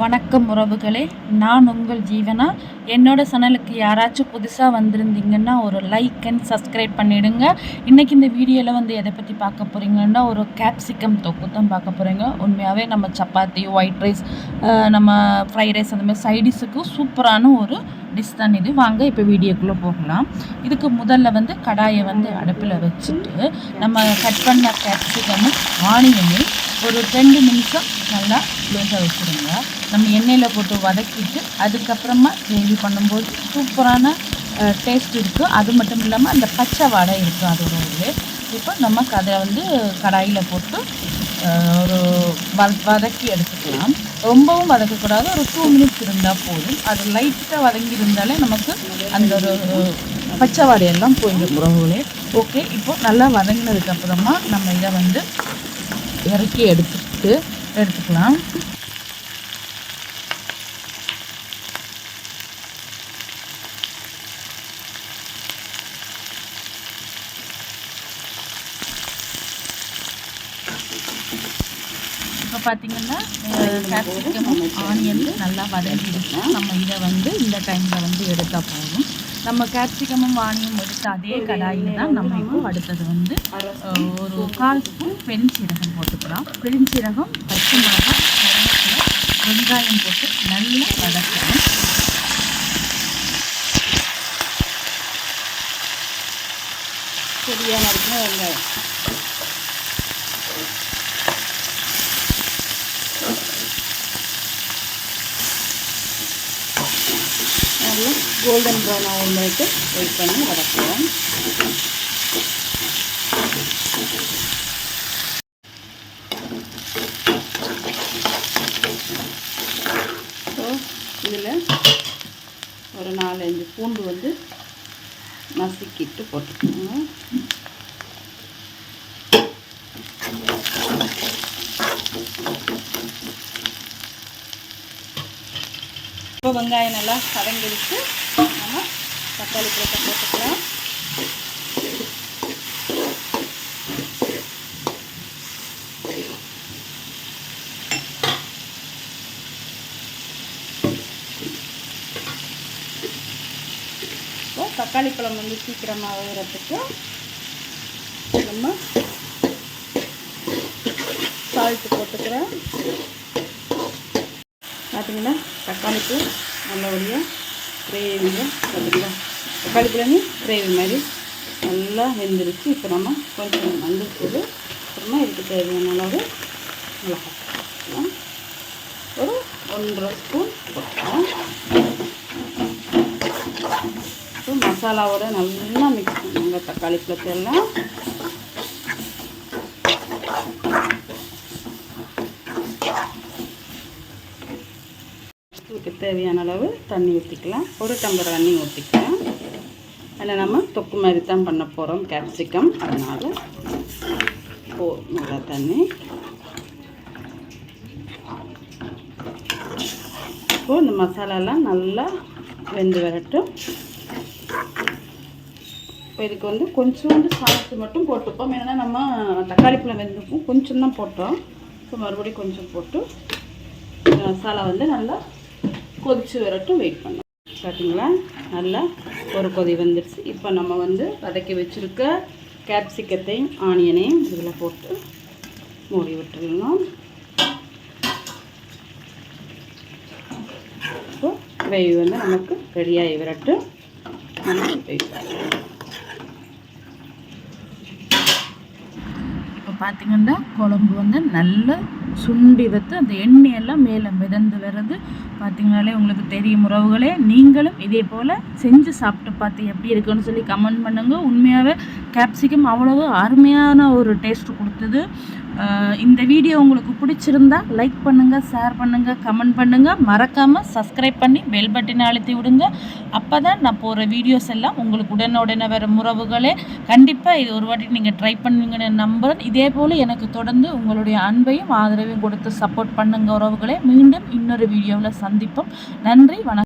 வணக்கம் உறவுகளே. நான் உங்கள் ஜீவனா? என்னோட சேனலுக்கு யாராச்சும் புதுசாக வந்திருந்தீங்கன்னா ஒரு லைக் அண்ட் சப்ஸ்கிரைப் பண்ணிவிடுங்க இன்றைக்கி இந்த வீடியோவில் வந்து எதை பற்றி பார்க்க போகிறீங்கன்னா ஒரு கேப்சிகம் தொக்கு தான் பார்க்க போகிறீங்க உண்மையாகவே நம்ம சப்பாத்தி ஒயிட் ரைஸ் நம்ம ஃப்ரைட் ரைஸ் அந்த மாதிரி சூப்பரான ஒரு டிஷ் தான் இது. வாங்க இப்போ வீடியோக்குள்ளே போகலாம். இதுக்கு முதல்ல வந்து கடாயை வந்து அடுப்பில் வச்சுட்டு நம்ம கட் பண்ண கேப்சிகமும் ஆனியனும் ஒரு ரெண்டு நிமிஷம் நல்லா வேக வச்சுருங்க. நம்ம எண்ணெயில் போட்டு வதக்கிட்டு அதுக்கப்புறமா கிரேவி பண்ணும்போது சூப்பரான டேஸ்ட் இருக்குது அது மட்டும் இல்லாமல் அந்த பச்சை வாடை இருக்குது அதோட இது இப்போ நம்ம கதை வந்து கடாயில் போட்டு ஒரு வ வதக்கி எடுத்துக்கலாம். ரொம்பவும் வதக்கக்கூடாது. ஒரு டூ மினிட்ஸ் இருந்தால் போதும். அது லைட்டாக வதங்கி இருந்தாலே நமக்கு அந்த ஒரு பச்சை வாடையெல்லாம் போயிடும். உறவுகளே ஓகே இப்போ நல்லா வதங்கினதுக்கப்புறமா நம்ம இதை வந்து இறக்கி எடுத்துட்டு எடுத்துக்கலாம். இப்போ பார்த்தீங்கன்னா கேப்சிகம் ஆனியன் நல்லா வதங்கிடுச்சு. நம்ம இதை வந்து இந்த டைமில் வந்து எடுத்தால் போதும். நம்ம கேப்சிகமும் வாணியும் எடுத்த அதே கடாயில் தான் நம்ம இப்போ அடுத்தது வந்து ஒரு கால் ஸ்பூன் பெருஞ்சீரகம் போட்டுக்கலாம். பெருஞ்சீரகம் பச்சை மிளகாய் வெங்காயம் போட்டு நல்லா வதக்கலாம் சரியான இருக்குன்னா வெங்காயம். நல்லா கோல்டன் ப்ரௌன் ஆகும் வரைக்கும் வெயிட் பண்ணி வதக்குவோம். ஸோ இதில் ஒரு நாலஞ்சு பூண்டு வந்து நசுக்கிட்டு போட்டுக்கோங்க. இப்போ வெங்காயம் நல்லா கதங்கிடுச்சு தக்காளி பழத்தை போட்டுக்கலாம். இப்போ தக்காளி பழம் வந்து சீக்கிரமாக வேகிறதுக்கு நம்ம சால்ட்டு போட்டுக்கிறேன். பார்த்தீங்கன்னா தக்காளிக்கு நல்லபடியாக கிரேவியாக பார்த்தீங்களா தக்காளி பிள்ளைங்க கிரேவி மாதிரி நல்லா வெந்துருச்சு இப்போ நம்ம கொஞ்சம் வந்துருக்குது அப்புறமா இதுக்கு தேவையான அளவு மிளகாய் ஒரு ஒன்றரை ஸ்பூன் மசாலாவோட நல்லா மிக்ஸ் பண்ணுவாங்க தக்காளி பழத்தெல்லாம் இதுக்கு தேவையான அளவு தண்ணி ஊற்றிக்கலாம் ஒரு டம்பர் தண்ணி ஊற்றிக்கலாம் அதில் நம்ம தொக்கு மாதிரி தான் பண்ண போகிறோம் கேப்சிகம் அதனால் போ நல்லா தண்ணி. இப்போது இந்த மசாலாலாம் நல்லா வெந்து வரட்டும். இப்போ இதுக்கு வந்து கொஞ்சோண்டு சால்ட்டு மட்டும் போட்டுப்போம். ஏன்னா நம்ம தக்காளி பழம் வெந்துப்போம் கொஞ்சம் தான் போட்டோம். இப்போ மறுபடியும் கொஞ்சம் போட்டு மசாலா வந்து நல்லா கொதித்து வரட்டும். வெயிட் பண்ணோம் பார்த்தீங்களா? நல்லா ஒரு கொதி வந்துடுச்சு இப்போ நம்ம வந்து வதக்கி வச்சுருக்க கேப்சிக்கத்தையும் ஆனியனையும் இதில் போட்டு மூடி விட்டுருணும் இப்போ கிரேவி வந்து நமக்கு ரெடியாகி விரட்டு நம்ம இப்போ பார்த்தீங்கன்னா குழம்பு வந்து நல்ல சுண்டி வைத்து அந்த எண்ணெயெல்லாம் மேலே மிதந்து வர்றது பார்த்தீங்கனாலே உங்களுக்கு தெரியும் உறவுகளே. நீங்களும் இதே போல் செஞ்சு சாப்பிட்டு பார்த்து எப்படி இருக்குன்னு சொல்லி கமெண்ட் பண்ணுங்கள் உண்மையாகவே கேப்சிகம் அவ்வளோ அருமையான ஒரு டேஸ்ட் கொடுத்தது. இந்த வீடியோ உங்களுக்கு பிடிச்சிருந்தா லைக் பண்ணுங்கள் ஷேர் பண்ணுங்கள் கமெண்ட் பண்ணுங்கள் மறக்காமல் சப்ஸ்கிரைப் பண்ணி பெல் பட்டினை அழுத்தி விடுங்க. அப்போ தான் நான் போகிற வீடியோஸ் எல்லாம் உங்களுக்கு உடனுடனே வர உறவுகளே கண்டிப்பாக இது ஒரு வாட்டி நீங்கள் ட்ரை பண்ணுவீங்கன்னு நம்புகிறேன் இதே போல் எனக்கு தொடர்ந்து உங்களுடைய அன்பையும் ஆதரவையும் கொடுத்து சப்போர்ட் பண்ணுங்கள் உறவுகளே. மீண்டும் இன்னொரு வீடியோவில் சந்திப்போம். நன்றி வணக்கம்.